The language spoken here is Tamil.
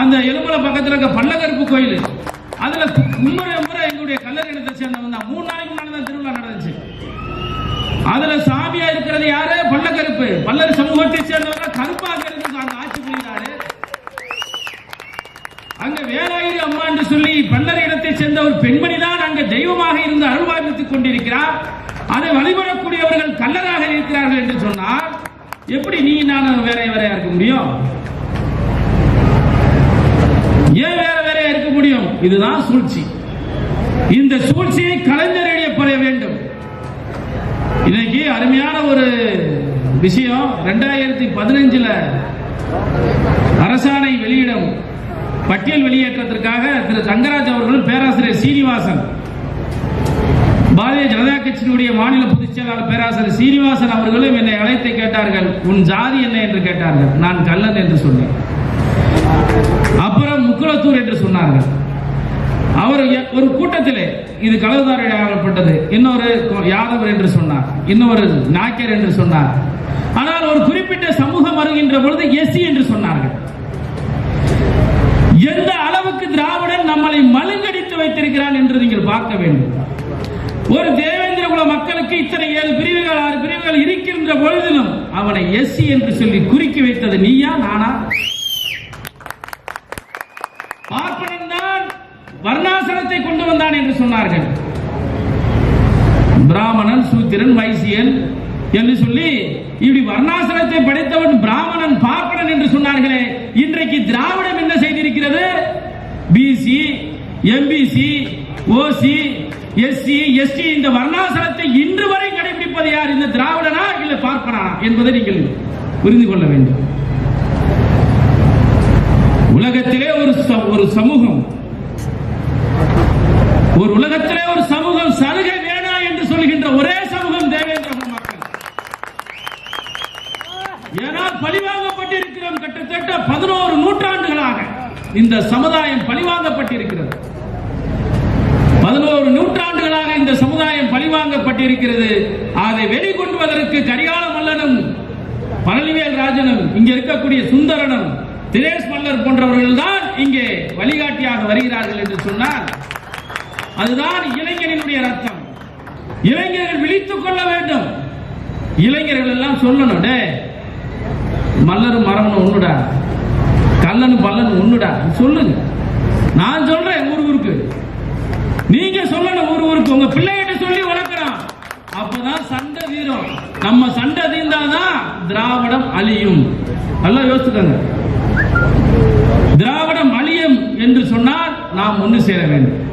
அந்த எலும்பலை பக்கத்தில் இருக்க பல்லகருப்பு கோயில். அதுல மும்முறை முறை எங்களுடைய கல்லர் இடத்தை சேர்ந்தவங்க தான். மூணு நாளைக்கு முன்னாடி தான் திருவிழா நடந்துச்சு. அதுல சாமியா இருக்கிறது யாரு? பல்லக்கருப்பு பல்லர் சமூகத்தை சேர்ந்தவங்க கருப்பாக இருந்து அங்க ஆட்சி புரிகிறாரு அங்க வேலாயுரி அம்மா என்று சொல்லி பல்லர் இடத்தை சேர்ந்த ஒரு பெண்மணி தான் அங்க தெய்வமாக இருந்து அருள்வாய்ப்பித்துக் கொண்டிருக்கிறார். அதை வழிபடக்கூடியவர்கள் கல்லராக இருக்கிறார்கள் என்று சொன்னால் எப்படி நீ நான் வேற வேறையா இருக்க முடியும் ஏன் வேற வேறையா இருக்க முடியும் இதுதான் சூழ்ச்சி. இந்த சூழ்ச்சியை கலைஞரடைய வேண்டும். இன்னைக்கு அருமையான ஒரு விஷயம் ரெண்டாயிரத்தி பதினஞ்சுல அரசாணை வெளியிடும் பட்டியல் வெளியேற்றத்திற்காக திரு தங்கராஜ் அவர்களும் பேராசிரியர் சீனிவாசன் பாரதிய ஜனதா கட்சியினுடைய மாநில பொதுச் செயலாளர் பேராசிரியர் சீனிவாசன் அவர்களும் என்னை அழைத்து கேட்டார்கள் உன் ஜாதி என்ன? என்று கேட்டார்கள். நான் கல்லன் என்று சொன்னேன். அப்புறம் முக்குளத்தூர் என்று சொன்னார்கள். ஒரு கூட்டத்திலே இது களவுதாரையாகப்பட்டது இன்னொரு யாதவர் என்று சொன்னார். இன்னொரு நாக்கர் என்று சொன்னார். ஆனால் ஒரு குறிப்பிட்ட சமூகம் வருகின்ற பொழுது எஸ்சி என்று சொன்னார்கள். எந்த அளவுக்கு திராவிடன் நம்மளை மழுங்கடித்து வைத்திருக்கிறான் என்று நீங்கள் பார்க்க வேண்டும். ஒரு தேவேந்திர குல மக்களுக்கு இத்தனை ஏழு பிரிவுகள் ஆறு பிரிவுகள் இருக்கின்ற பொழுதிலும் அவனை எஸ்சி என்று சொல்லி குறுக்கி வைத்தது நீயா நானா? பார்ப்பனன் வர்ணாசனத்தை கொண்டு வந்தான் என்று சொன்னார்கள். பிராமணன் சூத்திரன் வைசியன் என்று சொல்லி இப்படி வர்ணாசனத்தை படைத்தவன் பிராமணன் பார்ப்பனன் என்று சொன்னார்களே. இன்றைக்கு திராவிடம் என்ன செய்திருக்கிறது? BC MBC OC SC ST இந்த வர்ணாசனத்தை இன்று வரை கடைபிடிப்பது யார்? இந்த திராவிடனா இல்லை பார்ப்பனா என்பதை நீங்கள் புரிந்து கொள்ள வேண்டும் உலகத்திலே ஒரு ச- ஒரு சமூகம் ஒரு உலகத்திலே ஒரு சமூகம் சலுகை வேணாம் என்று சொல்கின்ற ஒரே சமூகம் தேவேந்திர குல மக்கள் ஏன்னா பழிவாங்கப்பட்டிருக்கிறோம் கிட்டத்தட்ட பதினோரு நூற்றாண்டுகளாக இந்த சமுதாயம் பழிவாங்கப்பட்டிருக்கிறது. பதினோரு நூற்றாண்டுகளாக இந்த சமுதாயம் பழிவாங்கப்பட்டிருக்கிறது. அதை வெளிக்கொண்டுவதற்கு கரிகால மல்லனும் பழனிவேல் ராஜனும் இங்க இருக்கக்கூடிய சுந்தரனும் தினேஷ் மல்லர் போன்றவர்கள் தான் இங்கே வழிகாட்டியாக வருகிறார்கள் என்று சொன்னால் அதுதான் இளைஞரினுடைய ரத்தம். இளைஞர்கள் விழித்துக் கொள்ள வேண்டும். இளைஞர்கள் எல்லாம் சொல்லணும் டே மல்லரும் மரம்னு ஒண்ணுடா. கல்லனும் பல்லனும் ஒண்ணுடா. சொல்லுங்க. நான் சொல்றேன் ஊர் ஊருக்கு நீங்க சொல்லணும் ஊர் ஊருக்கு. உங்க பிள்ளைகிட்ட சொல்லி வளர்க்கிறோம் அப்பதான் சண்டை தீரும். நம்ம சண்டை தீர்ந்தாதான் திராவிடம் அழியும். நல்லா யோசிச்சுக்கோங்க. திராவிடம் அழியும் என்று சொன்னால் நாம் ஒன்று சேர வேண்டும்.